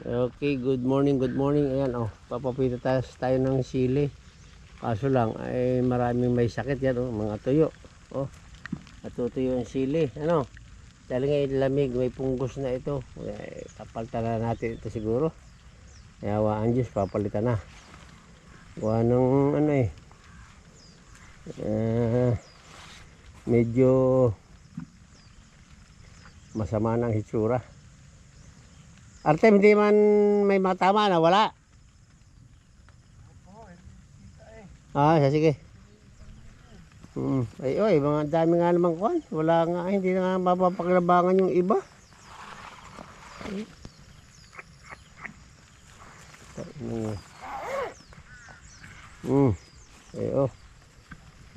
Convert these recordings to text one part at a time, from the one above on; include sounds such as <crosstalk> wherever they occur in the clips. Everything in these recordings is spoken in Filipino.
Okay, good morning, good morning. Ayan, oh, papapita tayo, tayo ng sili. Kaso lang, ay maraming may sakit yan, oh, mga tuyo. Oh, natutuyo yung sili. Ano? Dahil nga lamig, may punggos na ito. Eh, kapalitan na natin ito siguro. Kaya waan Diyos, papalitan na. Gawa ng ano eh. eh, medyo masama ng hitsura. Artem, hindi man may matama na wala. Ah, siya, sige. Mm. Ay, oy, mga dami nga naman kuhan. Wala nga, hindi na nga mapapakinabangan yung iba. Mm. Mm. Ay, oh.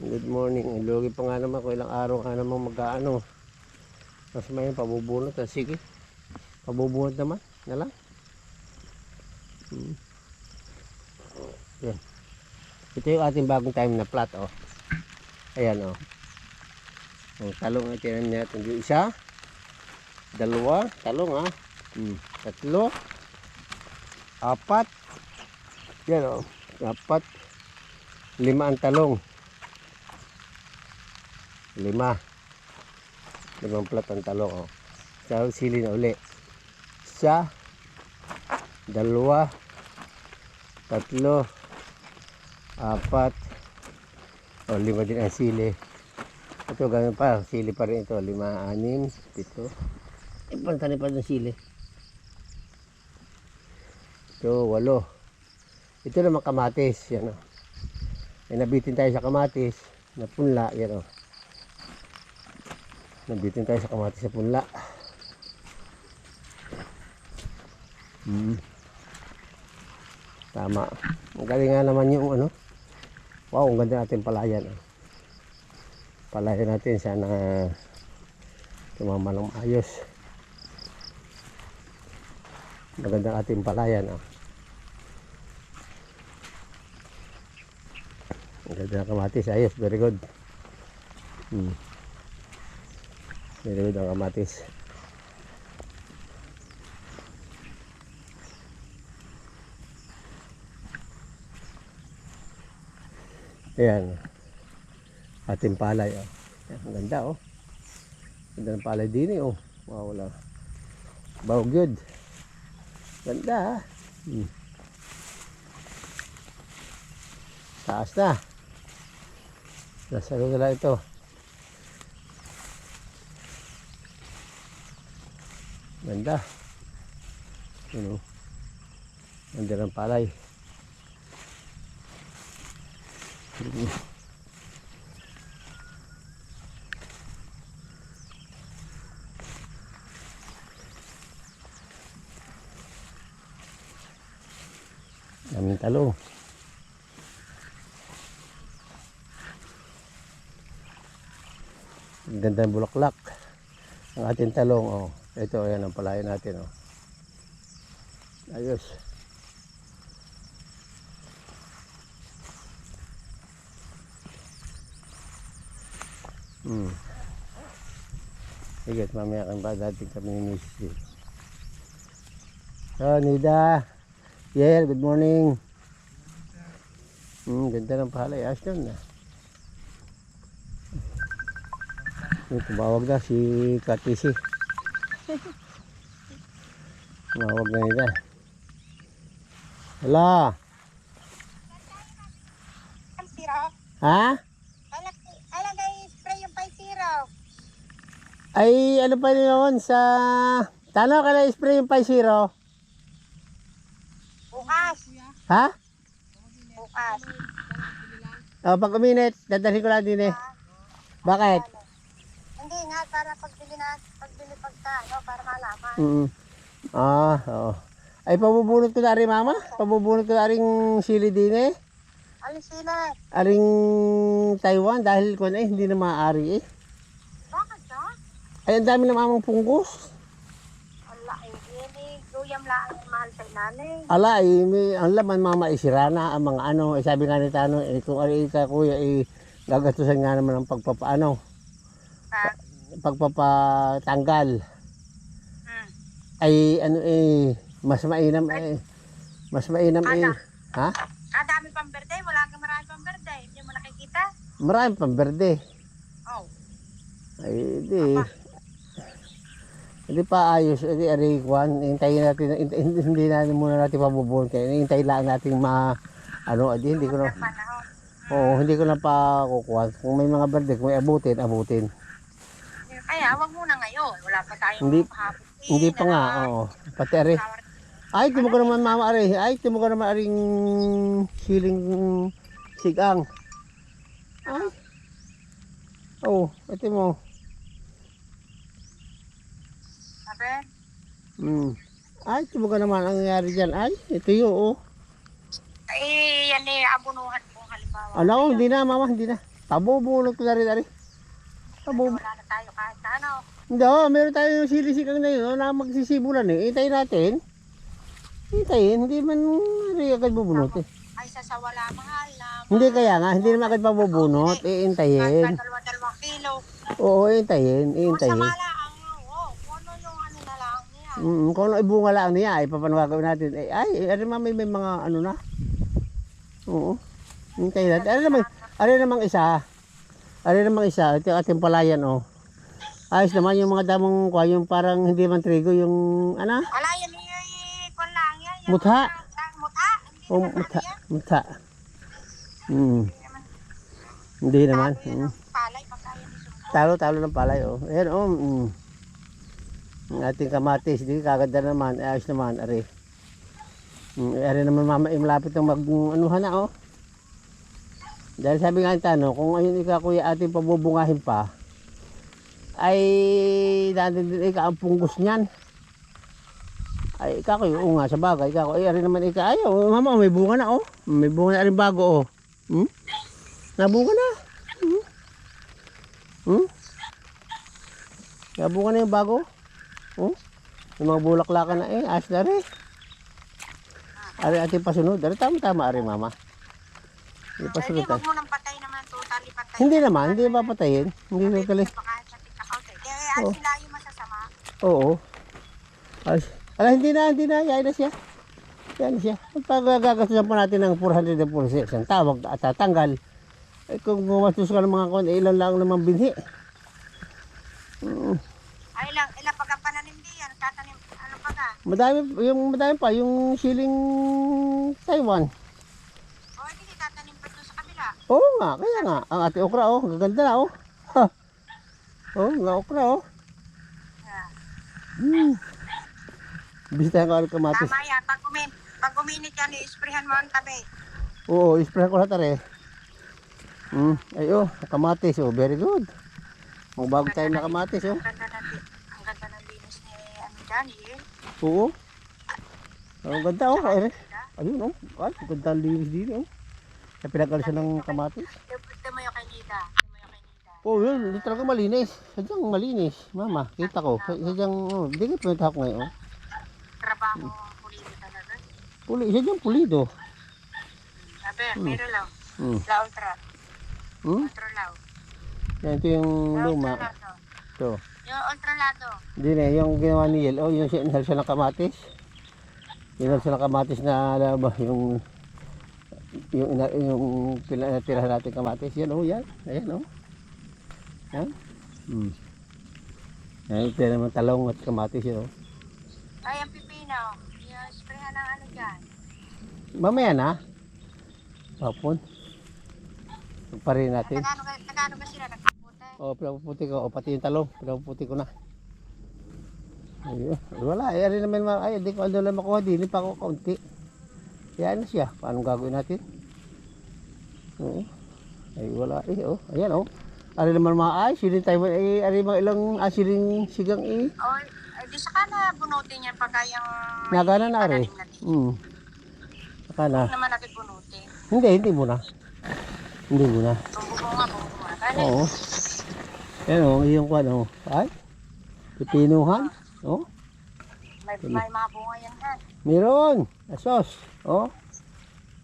Good morning. Lugi pa nga naman ko ilang araw ka naman mag-ano. Mas may pabubunot. Ah, sige. Pabubunot naman. Na lang. Hmm. Yan. Ito yung ating bagong time na plot, oh. Ayan, oh. Ang talong na tinanim natin. Yung isa, dalawa, talong, ah. Hmm. Tatlo, apat, yan, oh. Apat, lima ang talong. Lima. Limang plat ang talong, oh. Sa sili na uli. Isa, dalawa, tatlo, apat, o lima din ang sili. Ito ganun pa, sili pa rin ito. Lima, anim, pito. Eh, pantani pa ng sili. Ito, walo. Ito naman kamatis, yan o. Eh, nabitin tayo sa kamatis, na punla, yan o. Nabitin tayo sa kamatis sa punla. Hmm. Tama. Ang galing nga naman yung ano. Wow, ang ganda natin palayan. Oh. Palayan natin sana tumama ng ayos. Maganda ating palayan. Oh. Ang ganda ng kamatis. Ayos, very good. Hmm. Very good ang kamatis. Ayan. Ating palay. Oh. Ang ganda oh. Ganda ng palay din eh oh. Wow, wala. Bawag good. Ganda ah. Hmm. Taas na. Nasa na ito. Ganda. Ano? Ganda ng palay. Daming talong. Ang Ganda ng bulaklak. Ang ating talong, oh. Ito, ayan ang palayan natin, oh. Ayos. Hmm. Sige, mamaya kang ba dating kami ni Mrs. Oh, Nida. Yeah, good morning. Hmm, ganda ng palay. Yun na. May tumawag na si Katisi. Tumawag na nila. Hala. Ha? Ay, ano pa yun sa... Tano ka na spray yung Pi Zero? Bukas. Ha? Bukas. Oh, pag uminit, dadalhin ko lang din eh. Bakit? Hindi nga, para pagbili na, pagbili pagka, ano, para malaman. Mm. Ah, oo. Ay, pabubunot ko na rin, mama. Pabubunot ko na rin sili din eh. Alin sila? Aring Taiwan dahil ko na eh, hindi na maaari eh. Ay, ang dami na mamang punggos. Ala, hindi ni Guyam lang ang mahal sa inanay. Ala, eh, may, ang laman mama isira na ang mga ano. Eh, sabi nga ni Tano, eh, kung ano ka kuya, eh, gagastusan nga naman ng pagpapaano, Ha? pagpapatanggal. Hmm. Ay, ano eh, Mas mainam eh. Mas mainam eh. Ha? Kadami pang birthday, wala kang marami pang birthday. Hindi mo nakikita? Marami pang berde. Oh. Ay, di. Hindi pa ayos. Hindi, ari, kwan. Hintayin natin. Hindi, natin muna natin pabubuhan. Kaya hintayin lang natin ma... Ano, adi, hindi ko na... Oo, hindi ko na pa kukuha. Kung may mga berde, kung may abutin, abutin. Kaya, wag muna ngayon. Wala pa tayong Hindi- hapon. Hindi pa nga, oo. Pati ari. Ay, timo ko naman mama ari. Ay, timo ko naman aring siling sigang. Ay. Oh, ito mo. Sabi? Hmm. Ay, ko naman ang nangyari dyan. Ay, ito yun, oh. Eh, yan eh, abunuhan kung halimbawa. Ano, hindi na, mama, hindi na. Tabubulot ko na rin, ari. Tabu. Wala na tayo kahit ano. Hindi, oh, meron tayong sili-sigang na yun, oh, na magsisibulan eh. Hintayin natin. Hintayin, hindi man ari agad bubunot eh. Ay, sa sa wala mahal na. Hindi kaya nga, hindi naman agad mabubunot. Iintayin. pa dalawa-dalawang kilo. Oo, iintayin, iintayin. mala ang, oh, kung ano yung ano na lang niya. Mm, kung ano ibunga lang niya, ay paano gagawin natin? Ay, ay, ay mami, may mga ano na. Oo. Hintayin natin. Ano namang, ano namang isa? Ano namang isa? Ito yung ating palayan, oh. Ayos naman yung mga damong kwa, yung parang hindi man trigo, yung, ano? Wala yan eh, kung lang yan. Yung Mutha. Mutha? Oh, mutha. yan. Mutha. Mm. Hindi naman. Talo yan Mm. palay yan isumpong. Talo, talo ng palay, oh. Ayan, oh. Mm. Ang ating kamatis, di kaganda naman, eh, ayos naman, ari. Mm, ari naman mama, eh, malapit ng mag, anuhan na, oh. Dahil sabi nga yung tanong, kung ayun ikaw kuya ating pabubungahin pa, ay natin din ika ang punggos niyan. Ay, ikaw kuya, oo nga, sa bagay, ikaw, ay, ari naman ika, ay, oh, mama, may bunga na, oh. May bunga na rin bago, oh. Hmm? Nabunga na. Hmm? Hmm? Nabunga na yung bago. Oh? Yung mga bulaklakan na eh, ayos na rin. Ari ating pasunod. Ari tama-tama ari mama. Hindi Hindi, pasunod tayo. wag mo nang patay naman, totally patay. Hindi naman, hindi papatayin. Hindi Patay totally. pa kahit sa tikakaw. Kaya ay Oh. sila yung masasama. Oo. Ay, ala, hindi na, hindi na. Yain na siya. Yan siya. Pagkagagastusan pa natin ng 446 ang tawag at tatanggal. Eh, kung gumastos ka ng mga kon, eh, ilan lang naman binhi. Mm. Ay lang, ilang pagka pananim di yan, tatanim, ano pa ka? Madami, yung madami pa, yung siling Taiwan. O, hindi tatanim pa doon sa kabila. Oo nga, kaya nga. Ang ate okra, oh, gaganda na, oh. Ha. Oh, nga okra, oh. Yeah. Hmm. Bisitahin ko ang kamatis. Tama yan, pag, umin, pag uminit yan, i-sprayhan mo ang tabi. Oo, ispray ko na tare. Hmm. Ay, oh, kamatis, oh, very good. Ang bago tayo na kamatis, oh. Ang ganda ng, binis ni ano dyan, eh. Oo. Ang ganda, oh. Ay, Diba? ayun, oh. Ay, ang ganda ang linis dito, oh. Sa pinagkalisan ng kamatis. Yung kay Nida. Oh, yun, hindi talaga malinis. Sadyang malinis. Mama, kita ko. Sadyang, oh, hindi ko pinita ko ngayon. oh. Trabaho pulido talaga. Puli, sadyang pulido. Sabi, meron lang. Hmm. La ultra. Hmm? Ultra law. Yan, ito yung luma. Ito. Yung ultralado. Hindi na, yung ginawa ni Yel. Oh, yung sinal siya ng kamatis. Sinal siya ng kamatis na, alam mo, yung, yung, ina, yung pila, tirahan natin kamatis. Yan, oh, yan. Ayan, oh. Yan. Hmm. Yan, ito naman talong at kamatis, yun, oh. Ay, ang pipino. Yung sprayhan ng ano dyan. Mamaya na. Hapon. Pa rin natin. Nagano ka sila? O, pinapuputi ko. O, pati yung talong. Pinapuputi ko na. Ayun. Wala. Eh, ari naman. ma- Ay, hindi ko ano lang makuha. Dili pa ako kaunti. Kaya ano siya? Paano gagawin natin? Oo. Ay, wala. Eh, oh. Ayan, oh. Ari naman mga ay. Siling tayo. Eh, ari mga ilang asiling sigang eh. O, ay, di saka na bunutin yan pagka yung... Nagana na, ari. Hmm. Saka na. Huwag naman natin bunutin. Hindi, hindi muna. Hindi muna. Kung bubunga, bubunga. Kaya Oo. Yan oh, yung kwan oh. Ay. Pipinuhan. Oh. may, may mga bunga yan ha. Meron. Asos. Oh.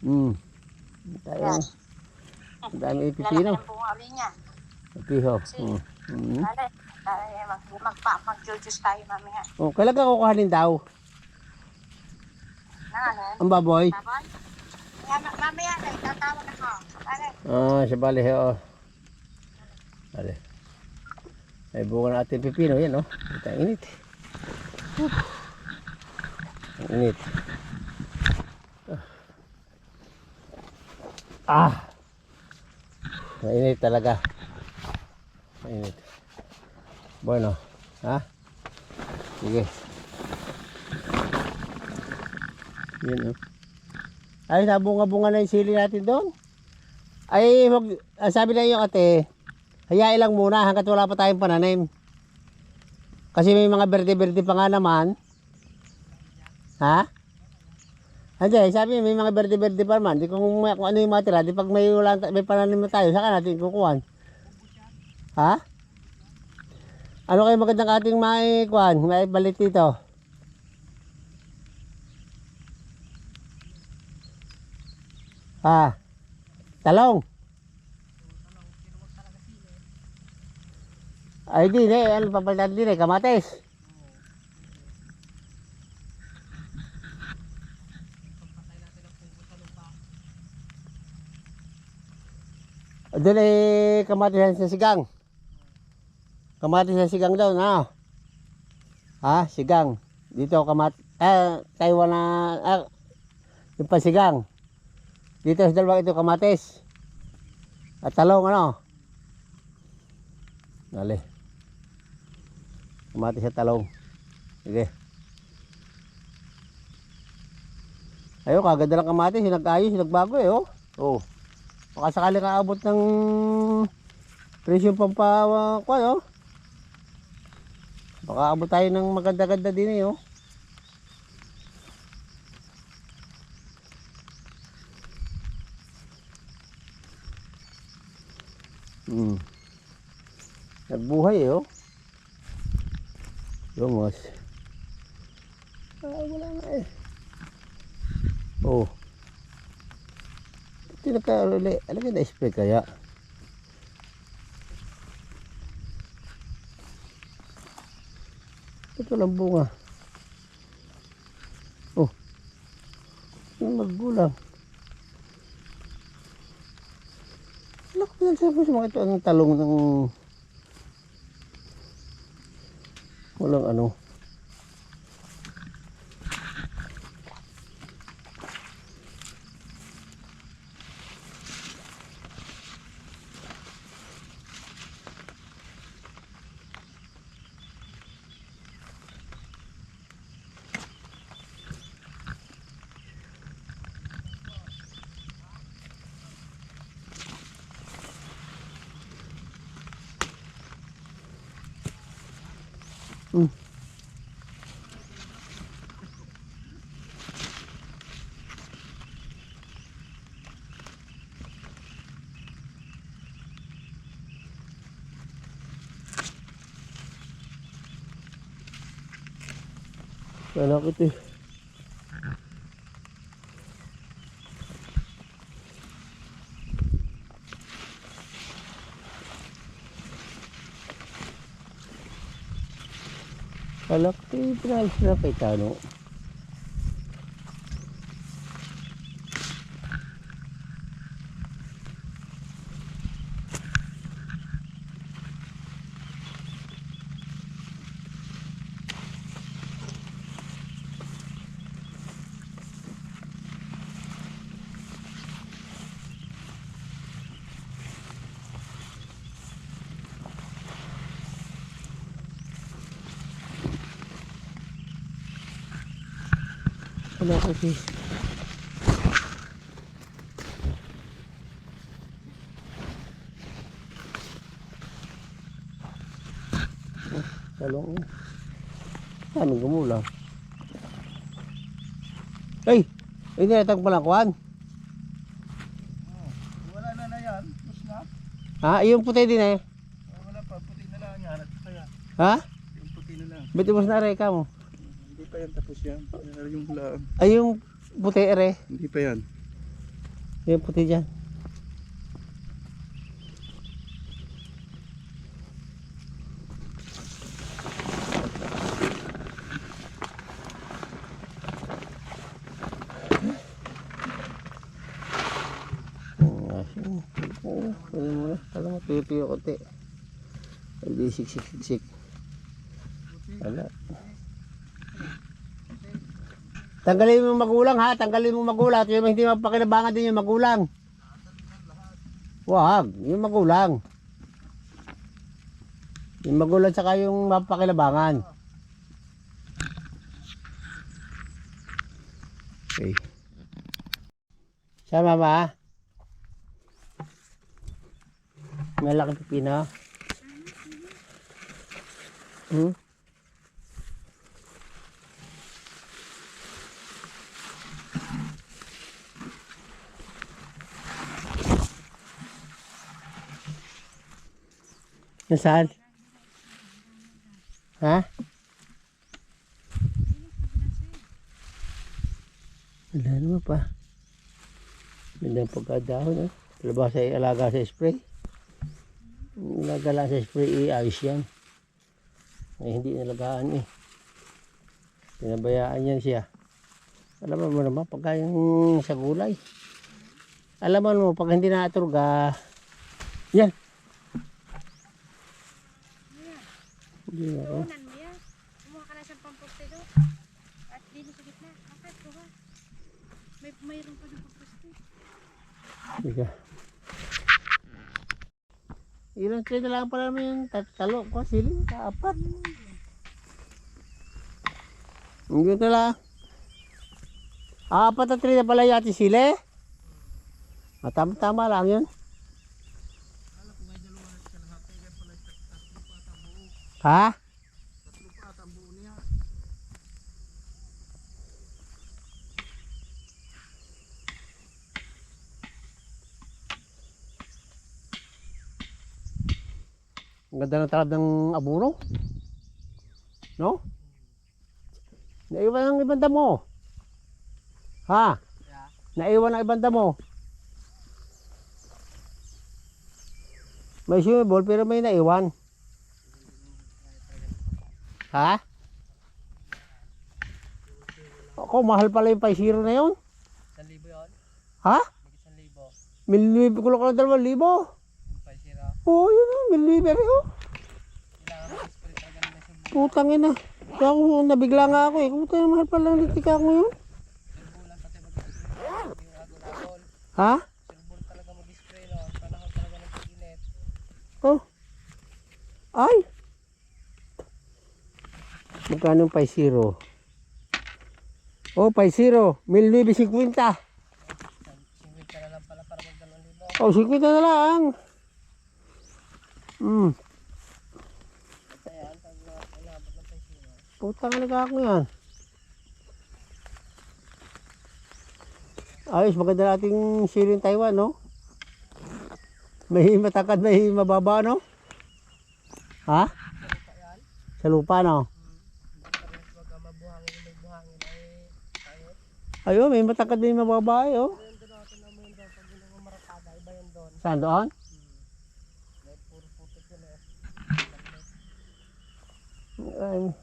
Hmm. Tayo. Ang dami <laughs> Lalaki pipino. ng bunga ulit niya. Piho. Hmm. Dali, mag, magpa, mag-juice tayo mamaya. Oh, kailan ka kukuhanin daw? Ano? Ang baboy? Tapos? Mamaya na, itatawag ako. Ah, sa bali, oo. Bali. Ay, bunga ng ating pipino, yan, oh. Ito, ang init. Whew. Ang init. Ah! Mainit talaga. Mainit. Bueno, ha? Sige. Yan, oh. Ay, nabunga-bunga na yung sili natin doon. Ay, wag, ang sabi na yung ate, hayain lang muna hanggat wala pa tayong pananim. Kasi may mga berde-berde pa nga naman. Ha? Hindi, sabi may mga berde-berde pa naman. Di kung, may- kung ano yung matira, di pag may, wala, may pananim na tayo, saka natin kukuhan. Ha? Ano kayo magandang ating may kuhan, may balit dito? Ha? Talong. Ay di, eh, ano papalitan din eh, kamates. Doon eh, kamatis sa sigang. Kamatis sa sigang daw, na. Ha, sigang. Dito kamat, eh, Taiwan na, ah, yung pasigang. Dito sa dalawang ito kamatis. At talong ano? Dali. Kamatis at talong. Sige. Ayun, kaganda lang kamatis. Nag-ayos, nagbago eh, oh. Oh. Baka sakali kaabot ng presyo pampawa ko, oh. Baka abot tayo ng maganda-ganda din eh, oh. Hmm. Nagbuhay eh, oh. Lumos. Ay, wala na eh. Oh. Ito nagkauli. Alam mo na-spray kaya? Ito lang bunga. Oh. Maggulang. Anak ko yan sa mga ito ang talong ng walang ano. Anak ito eh. Alak ito eh. Pinalis na kay Tano. Ito eh. Talong. Ano gumulang? Ay! Ay, nilatag palang kuhan. Wala na na yan. Tapos na. Ha? Yung puti din eh. Oh, wala pa. Puti na lang yan. Ha? yung puti na lang. Ba't mo na reka mo? pa yan tapos yan. Yung hula. Ay yung puti ere. Hindi pa yan. Yung puti dyan. Kaya mo na, kala mo pipiyo ko te. Ay, siksik, siksik. Tanggalin mo magulang ha, tanggalin mo magulang. At yung hindi mapakinabangan din yung magulang. Wag, yung magulang. Yung magulang tsaka yung mapakilabangan. Okay. Siya mama. Malaki pipino. Hmm? Nasaan? Ha? Wala naman pa. Ganda ang pagkadahon eh. Labas ay alaga sa spray. Nagala sa spray, eh, ayos yan. Ay, hindi nalagaan eh. Pinabayaan yan siya. Alam mo naman, pagka yung sa gulay. Alam mo, pag hindi naturga, yan. Hindi ako. Unan mo yan. Kumuha ka na siyang pampuste doon. At dito sa gitna. Bakit? Kuha. May, mayroon pa ng pampuste. Sige. Ilang na lang pala naman yung tat- talo ko, sili, apat. Hindi na lang. Apat na tray na pala yati sili. Ah, tama-tama lang yun. Ha? Ang ganda ng talab ng aburo. No? Naiwan ang ibang damo. Ha? Naiwan ang ibang damo. May swimming ball pero may naiwan. Ha? Ako, mahal pala yung 5-0 na yun. 1,000 yun? Ha? 1,000. Mililibre ko lang ng 2,000. Yung 5-0. Oo, oh, yun o. Mililibre oh. Putang ina. Kaya ako nabigla nga ako eh. Puta mahal pala ng litika ko yun. Ha? Talaga mag-spray no. Panahon talaga ng pag-init. Oh. Ay. Magkano yung 5-0? Oh, 5-0. 1950. 50 na lang pala para mag-2,000. Oh, 50 na lang. Hmm. Kaya ang tag inabot ng 5-0. Putang alaga ko yan. Ayos, maganda nating siling Taiwan, no? May matakad, may mababa, no? Ha? Sa lupa, no? Pagka mabuhangin yung may buhangin ay kahit. Ayun, may matakad, may mababa, eh, oh. Ayun doon natin na mo yun doon. Pag yun ang marakada, iba yun doon. Saan doon? May. Um,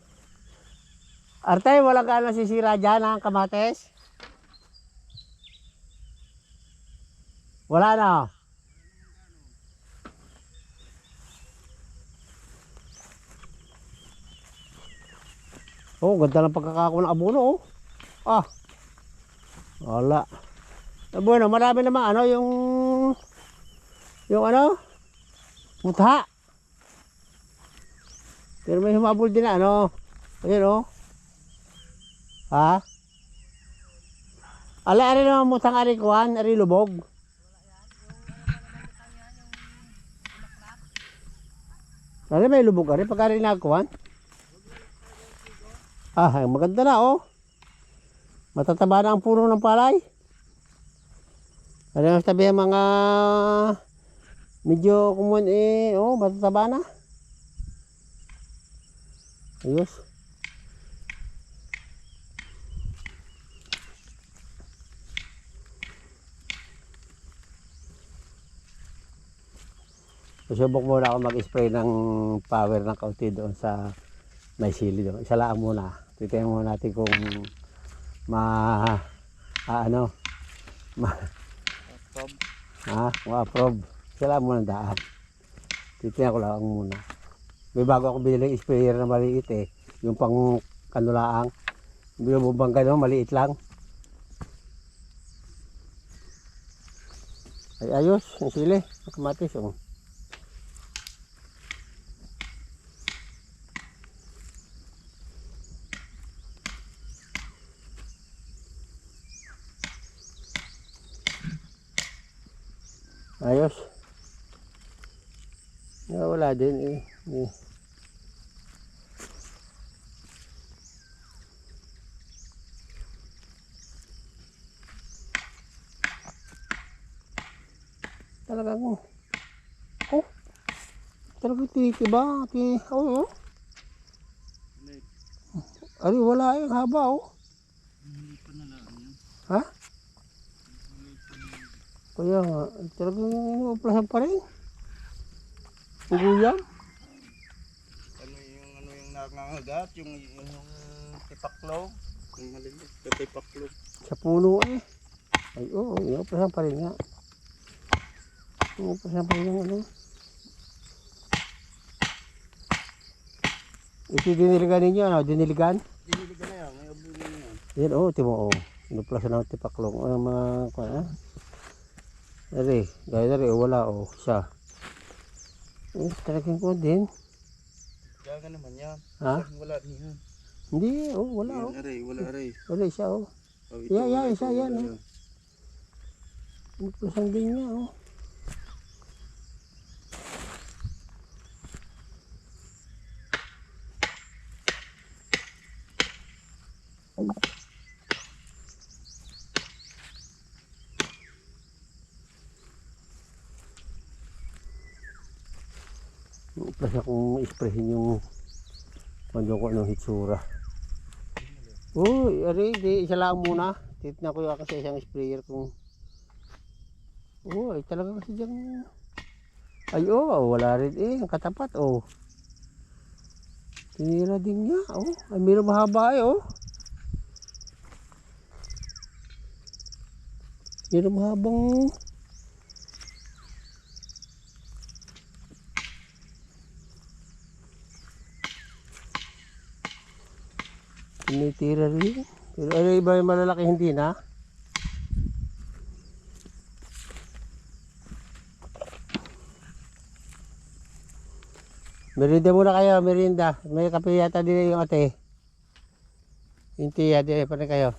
Arte, wala ka nasisira dyan, ang kamates? Wala na. Oh, ganda ng pagkakako ng abono, oh. Ah. Wala. Eh, bueno, marami naman ano yung yung ano? Mutha. Pero may humabol din na ano. Ayun oh. Ha? Ala, ari naman mutang ari kuhan, ari lubog. Ari may lubog ari pag ari nagkuhan. Ah, ay, maganda na oh. Matataba na ang puno ng palay. Ano ang tabi mga medyo kumun eh, oh, matataba na. Ayos. Susubok muna ako mag-spray ng power ng kaunti doon sa may sili doon. Isa lang muna. Titingnan muna natin kung ma ah, ano ma Prob. ha ma-approve. Lang muna daan. Titingnan ko lang muna. May bago ako binili sprayer na maliit eh. Yung pang kanulaang. Binubang gano'n, maliit lang. Ay ayos, ang sili, ang kamatis. Oh. Ayos. Yeah, wala din eh. eh. Talagang, oh, talagang titiba. Ti, oh, oh. Ari, wala yung haba, oh. Ha? Kaya talagang inuuplasan pa rin. Puguyam. Ano yung ano yung nangangagat, yung yung, yung tipaklaw, yung maliliit na tipaklaw. Sa puno eh. Ay, oo, inuuplasan pa rin nga. Inuuplasan pa rin yung ano. Ito diniligan ninyo, ano? Diniligan? Diniligan na yan, may abuli na yan. Yan, oo, timo, oo. Inuuplasan ng tipaklong. Ano mga, kung ano? Dari, gaya dari, wala, oh, siya. Eh, talagang ko din. Nga naman yan. Ha? Wala din yan. Hindi, oh, wala, oh. Yan, aray, wala aray. Wala siya, oh. Oh, Yeah, yeah, isa ito, yan, wala oh. Inuuplasan din niya, oh. Plus akong isprayin yung pandyo ng hitsura. Uy, ari, di, isa lang muna. Titna ko yung kasi isang sprayer kung... Uy, talaga kasi dyan... Ay, oh, wala rin eh, ang katapat, oh. Tinira din niya, oh. Ay, meron mahaba eh, oh. Meron mahabang... Tinitira rin. Pero ano iba yung malalaki hindi na? Merinda muna kayo, merinda. May kape yata din yung ate. Yung tiya, di pa rin kayo.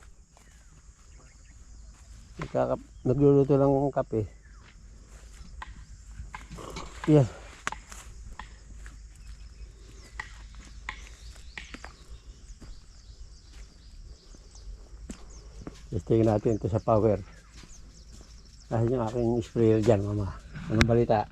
Nagluluto ng kape. Yan. Testingin natin ito sa power. Dahil yung aking sprayer dyan, mama. Anong balita?